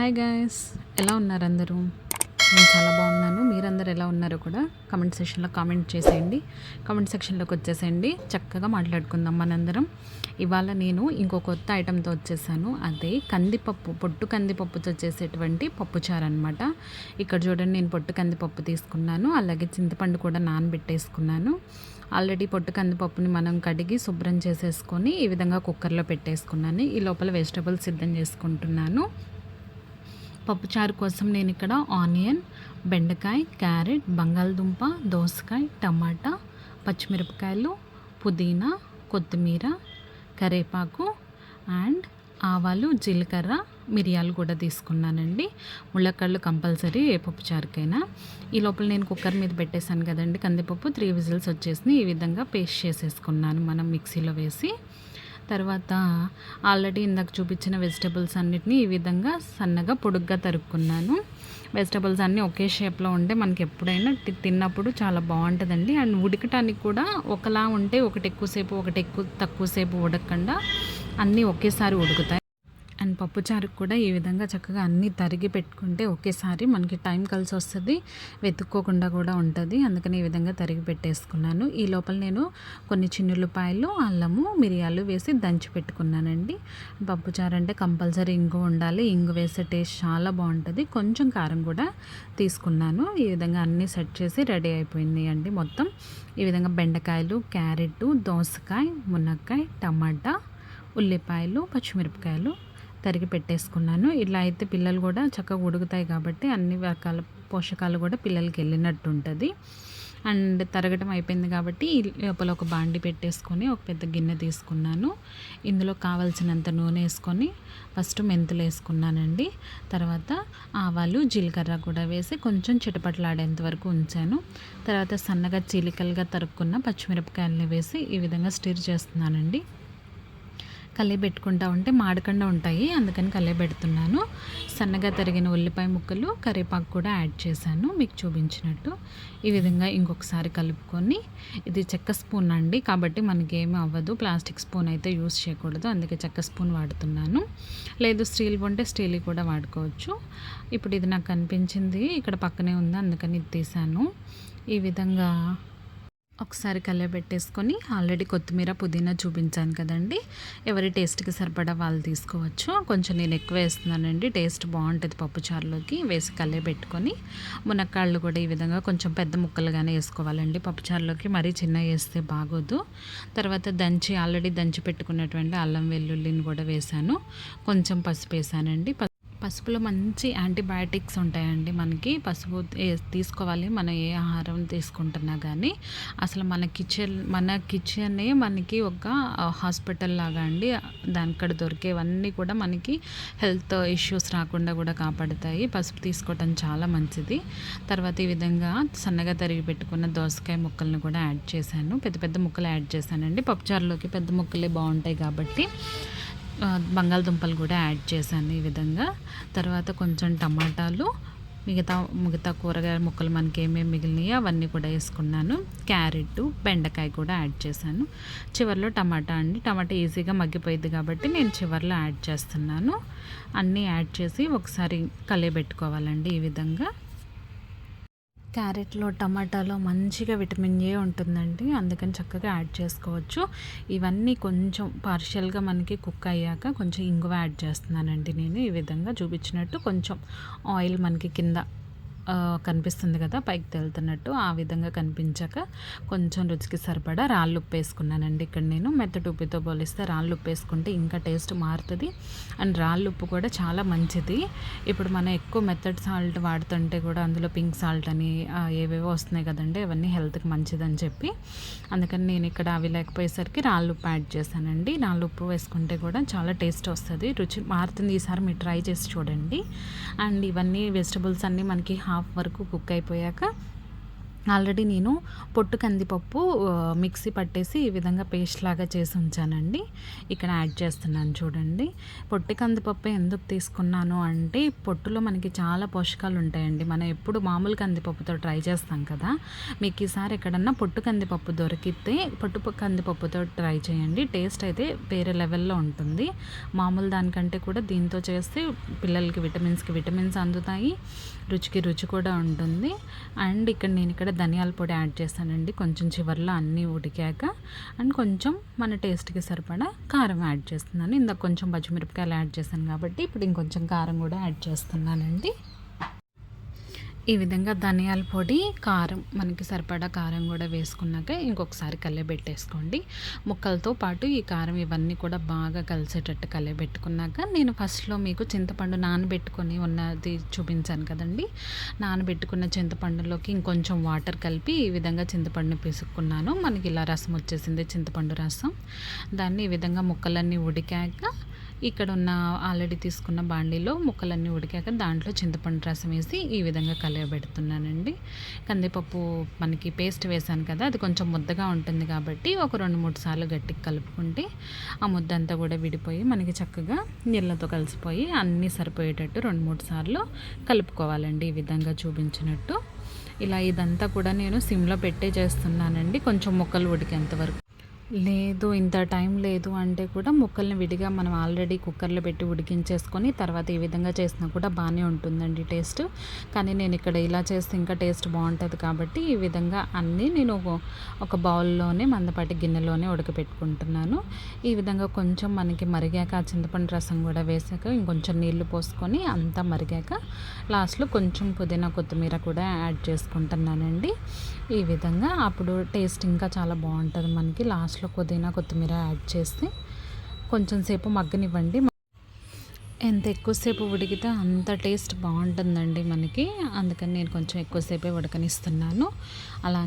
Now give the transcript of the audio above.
Hi guys ఎలా ఉన్నారు అందరూ నేను చాలా బాగున్నాను. మీరందరూ ఎలా ఉన్నారో కూడా కమెంట్ సెక్షన్లో కామెంట్ చేసేయండి. కామెంట్ సెక్షన్లోకి వచ్చేసేయండి. చక్కగా మాట్లాడుకుందాం మనందరం. ఇవాళ నేను ఇంకో కొత్త ఐటెంతో వచ్చేసాను. అదే కందిపప్పు పొట్టు కందిపప్పుతో చేసేటువంటి పప్పుచారు అనమాట ఇక్కడ చూడండి నేను పొట్టు కందిపప్పు తీసుకున్నాను. అలాగే చింతపండు కూడా నానబెట్టేసుకున్నాను. ఆల్రెడీ పొట్టు కందిపప్పుని మనం కడిగి శుభ్రం చేసేసుకొని ఈ విధంగా కుక్కర్లో పెట్టేసుకున్నాను. ఈ లోపల వెజిటబుల్స్ సిద్ధం చేసుకుంటున్నాను. పప్పుచారు కోసం నేను ఇక్కడ ఆనియన్ బెండకాయ క్యారెట్ బంగాళదుంప దోసకాయ టమాటా పచ్చిమిరపకాయలు పుదీనా కొత్తిమీర కరేపాకు అండ్ ఆవాలు జీలకర్ర మిరియాలు కూడా తీసుకున్నానండి. ముళ్ళక్కళ్ళు కంపల్సరీ ఏ పప్పు చారుకైనా ఈ లోపల నేను కుక్కర్ మీద పెట్టేశాను కదండి కందిపప్పు త్రీ విజిల్స్ వచ్చేసి ఈ విధంగా పేస్ట్ చేసేసుకున్నాను మనం మిక్సీలో వేసి. తర్వాత ఆల్రెడీ ఇందాక చూపించిన వెజిటబుల్స్ అన్నిటిని ఈ విధంగా సన్నగా పొడుగ్గా తరుక్కున్నాను. వెజిటబుల్స్ అన్నీ ఒకే షేప్లో ఉంటే మనకి ఎప్పుడైనా తిన్నప్పుడు చాలా బాగుంటుందండి. అండ్ ఉడకటానికి కూడా ఒకలా ఉంటే ఒకటి ఎక్కువసేపు ఒకటి ఎక్కువ తక్కువసేపు ఉడకకుండా అన్నీ ఒకేసారి ఉడుకుతాయి. అండ్ పప్పుచారుకు కూడా ఈ విధంగా చక్కగా అన్నీ తరిగి పెట్టుకుంటే ఒకేసారి మనకి టైం కలిసి వస్తుంది. వెతుక్కోకుండా కూడా ఉంటుంది. అందుకని ఈ విధంగా తరిగి పెట్టేసుకున్నాను. ఈ లోపల నేను కొన్ని చిన్నులపాయలు అల్లము మిరియాలు వేసి దంచి పెట్టుకున్నానండి. పప్పుచారు అంటే కంపల్సరీ ఇంగు ఉండాలి. ఇంగు వేసే టేస్ట్ చాలా బాగుంటుంది. కొంచెం కారం కూడా తీసుకున్నాను. ఈ విధంగా అన్నీ సెట్ చేసి రెడీ అయిపోయింది అండి మొత్తం. ఈ విధంగా బెండకాయలు క్యారెట్ దోసకాయ మునక్కాయ టమాటా ఉల్లిపాయలు పచ్చిమిరపకాయలు తరిగి పెట్టేసుకున్నాను. ఇలా అయితే పిల్లలు కూడా చక్కగా ఉడుకుతాయి కాబట్టి అన్ని రకాల పోషకాలు కూడా పిల్లలకి వెళ్ళినట్టు ఉంటుంది. అండ్ తరగటం అయిపోయింది కాబట్టి లోపల ఒక బాండి పెట్టేసుకొని ఒక పెద్ద గిన్నె తీసుకున్నాను. ఇందులో కావాల్సినంత నూనె వేసుకొని ఫస్ట్ మెంతులు వేసుకున్నానండి. తర్వాత ఆవాలు జీలకర్ర కూడా వేసి కొంచెం చిటపట్లాడేంత వరకు ఉంచాను. తర్వాత సన్నగా చీలికలుగా తరుక్కున్న పచ్చిమిరపకాయలని వేసి ఈ విధంగా స్టిర్ చేస్తున్నానండి. కల్లే పెట్టుకుంటా ఉంటే మాడకుండా ఉంటాయి. అందుకని కల్లే పెడుతున్నాను. సన్నగా తరిగిన ఉల్లిపాయ ముక్కలు కరివేపాకు కూడా యాడ్ చేశాను. మీకు చూపించినట్టు. ఈ విధంగా ఇంకొకసారి కలుపుకొని ఇది చెక్క స్పూన్ అండి. కాబట్టి మనకి ఏమీ అవ్వదు. ప్లాస్టిక్ స్పూన్ అయితే యూస్ చేయకూడదు. అందుకే చెక్క స్పూన్ వాడుతున్నాను. లేదు స్టీల్ ఉంటే స్టీల్ కూడా వాడుకోవచ్చు. ఇప్పుడు ఇది నాకు కనిపించింది ఇక్కడ పక్కనే ఉంది. అందుకని ఇది తీసాను ఈ విధంగా ఒకసారి పెట్టేసుకొని ఆల్రెడీ కొత్తిమీర పుదీనా చూపించాను కదండి. ఎవరి టేస్ట్కి సరిపడా వాళ్ళు తీసుకోవచ్చు. కొంచెం నేను ఎక్కువ వేస్తున్నానండి. టేస్ట్ బాగుంటుంది పప్పుచారులోకి వేసి పెట్టుకొని మునక్కాళ్ళు కూడా ఈ విధంగా కొంచెం పెద్ద ముక్కలుగానే వేసుకోవాలండి. పప్పుచారులోకి మరీ చిన్న వేస్తే బాగోదు. తర్వాత దంచి ఆల్రెడీ దంచి పెట్టుకున్నటువంటి అల్లం వెల్లుల్లిని కూడా వేసాను కొంచెం పసుపు వేసానండి. పసుపులో మంచి యాంటీబయాటిక్స్ ఉంటాయండి మనకి. పసుపు తీసుకోవాలి మనం ఏ ఆహారం తీసుకుంటున్నా కానీ అసలు మన కిచెన్ మన కిచెనే మనకి ఒక హాస్పిటల్ లాగా అండి. దానిక్కడ దొరికేవన్నీ కూడా మనకి హెల్త్ ఇష్యూస్ రాకుండా కూడా కాపాడుతాయి. పసుపు తీసుకోవటం చాలా మంచిది. తర్వాత ఈ విధంగా సన్నగా తరిగి పెట్టుకున్న దోసకాయ ముక్కలను కూడా యాడ్ చేశాను. పెద్ద పెద్ద ముక్కలు యాడ్ చేశానండి. పప్పుచారులోకి పెద్ద ముక్కలే బాగుంటాయి కాబట్టి. బంగాళదుంపలు కూడా యాడ్ చేశాను ఈ విధంగా. తర్వాత కొంచెం టమాటాలు మిగతా మిగతా కూరగాయ ముక్కలు మనకి ఏమేమి మిగిలినాయో అవన్నీ కూడా వేసుకున్నాను. క్యారెట్ బెండకాయ కూడా యాడ్ చేశాను. చివరిలో టమాటా అండి. టమాటా ఈజీగా మగ్గిపోయింది కాబట్టి నేను చివరిలో యాడ్ చేస్తున్నాను. అన్నీ యాడ్ చేసి ఒకసారి కలియబెట్టుకోవాలండి ఈ విధంగా. క్యారెట్లో టమాటాలో మంచిగా విటమిన్ ఏ ఉంటుందండి. అందుకని చక్కగా యాడ్ చేసుకోవచ్చు. ఇవన్నీ కొంచెం పార్షియల్గా మనకి కుక్ అయ్యాక కొంచెం ఇంగువ యాడ్ చేస్తున్నానండి నేను. ఈ విధంగా చూపించినట్టు కొంచెం ఆయిల్ మనకి కింద కనిపిస్తుంది కదా పైకి తేలుతున్నట్టు ఆ విధంగా కనిపించాక కొంచెం రుచికి సరిపడా రాళ్ళు ఉప్పు వేసుకున్నానండి ఇక్కడ నేను మెత్తటి ఉప్పుతో పోలిస్తే రాళ్ళు ఉప్పు వేసుకుంటే ఇంకా టేస్ట్ మారుతుంది. అండ్ రాళ్ళు ఉప్పు కూడా చాలా మంచిది. ఇప్పుడు మనం ఎక్కువ మెత్తడ్ సాల్ట్ వాడుతుంటే కూడా అందులో పింక్ సాల్ట్ అని ఏవేవో వస్తున్నాయి కదండి అవన్నీ హెల్త్కి మంచిదని చెప్పి. అందుకని నేను ఇక్కడ అవి లేకపోయేసరికి రాళ్ళు ఉప్పు యాడ్ చేశానండి. రాళ్ళు ఉప్పు వేసుకుంటే కూడా చాలా టేస్ట్ వస్తుంది. రుచి మారుతుంది. ఈసారి మీరు ట్రై చేసి చూడండి. అండ్ ఇవన్నీ వెజిటబుల్స్ అన్నీ మనకి హాఫ్ వరకు కుక్ అయిపోయాక ఆల్రెడీ నేను పొట్టు కందిపప్పు మిక్సీ పట్టేసి ఈ విధంగా పేస్ట్ లాగా చేసి ఉంచానండి. ఇక్కడ యాడ్ చేస్తున్నాను చూడండి. పొట్టి కందిపప్పు ఎందుకు తీసుకున్నాను అంటే పొట్టులో మనకి చాలా పోషకాలు ఉంటాయండి. మనం ఎప్పుడు మామూలు కందిపప్పుతో ట్రై చేస్తాం కదా. మీకు ఈసారి ఎక్కడన్నా పొట్టు కందిపప్పు దొరికితే పొట్టు కందిపప్పుతో ట్రై చేయండి. టేస్ట్ అయితే వేరే లెవెల్లో ఉంటుంది. మామూలు దానికంటే కూడా దీంతో చేస్తే పిల్లలకి విటమిన్స్కి విటమిన్స్ అందుతాయి. రుచికి రుచి కూడా ఉంటుంది. అండ్ ఇక్కడ నేను ఇక్కడ ధనియాల పొడి యాడ్ చేశానండి కొంచెం చివర్లో అన్నీ ఉడికాక అండ్ కొంచెం మన టేస్ట్కి సరిపడా కారం యాడ్ చేస్తున్నాను. ఇందాక కొంచెం పచ్చిమిరపకాయలు యాడ్ చేశాను కాబట్టి ఇప్పుడు ఇంకొంచెం కారం కూడా యాడ్ చేస్తున్నానండి. ఈ విధంగా ధనియాల పొడి కారం. మనకి సరిపడా కారం కూడా వేసుకున్నాక ఇంకొకసారి కలయబెట్టేసుకోండి ముక్కలతో పాటు ఈ కారం ఇవన్నీ కూడా బాగా కలిసేటట్టు కలయబెట్టుకున్నాక నేను ఫస్ట్లో మీకు చింతపండు నానబెట్టుకొని ఉన్నది చూపించాను కదండి. నానబెట్టుకున్న చింతపండులోకి ఇంకొంచెం వాటర్ కలిపి ఈ విధంగా చింతపండుని పిసుక్కున్నాను. మనకి ఇలా రసం వచ్చేసింది చింతపండు రసం. దాన్ని ఈ విధంగా ముక్కలన్నీ ఉడికాక ఇక్కడ ఉన్న ఆల్రెడీ తీసుకున్న బాండీలో ముక్కలన్నీ ఉడికాక దాంట్లో చింతపండు రసం వేసి ఈ విధంగా కలయబెడుతున్నానండి. కందిపప్పు మనకి పేస్ట్ వేసాను కదా అది కొంచెం ముద్దగా ఉంటుంది కాబట్టి ఒక రెండు మూడు సార్లు గట్టిగా కలుపుకుంటే ఆ ముద్ద అంతా కూడా విడిపోయి మనకి చక్కగా నీళ్ళతో కలిసిపోయి అన్నీ సరిపోయేటట్టు రెండు మూడు సార్లు కలుపుకోవాలండి ఈ విధంగా చూపించినట్టు. ఇలా ఇదంతా కూడా నేను సిమ్లో పెట్టే చేస్తున్నానండి. కొంచెం ముక్కలు ఉడికేంత వరకు లేదు ఇంత టైం లేదు అంటే కూడా ముక్కల్ని విడిగా మనం ఆల్రెడీ కుక్కర్లో పెట్టి ఉడికించేసుకొని తర్వాత ఈ విధంగా చేసినా కూడా బాగానే ఉంటుందండి టేస్ట్. కానీ నేను ఇక్కడ ఇలా చేస్తే ఇంకా టేస్ట్ బాగుంటుంది కాబట్టి ఈ విధంగా అన్నీ నేను ఒక- బౌల్లోనే మందపాటి గిన్నెలోనే ఉడకపెట్టుకుంటున్నాను. ఈ విధంగా కొంచెం మనకి మరిగాక చింతపండు రసం కూడా వేసాక ఇంకొంచెం నీళ్ళు పోసుకొని అంతా మరిగాక లాస్ట్లో కొంచెం పుదీనా కొత్తిమీర కూడా యాడ్ చేసుకుంటున్నానండి. ఈ విధంగా అప్పుడు టేస్ట్ ఇంకా చాలా బాగుంటుంది మనకి. లాస్ట్లో పుదీనా కొత్తిమీర యాడ్ చేస్తే కొంచెం సేపు మగ్గనివ్వండి. ఎంత ఎక్కువసేపు ఉడికితే అంత టేస్ట్ బాగుంటుందండి మనకి. అందుకని నేను కొంచెం ఎక్కువసేపే ఉడకనిస్తున్నాను. అలా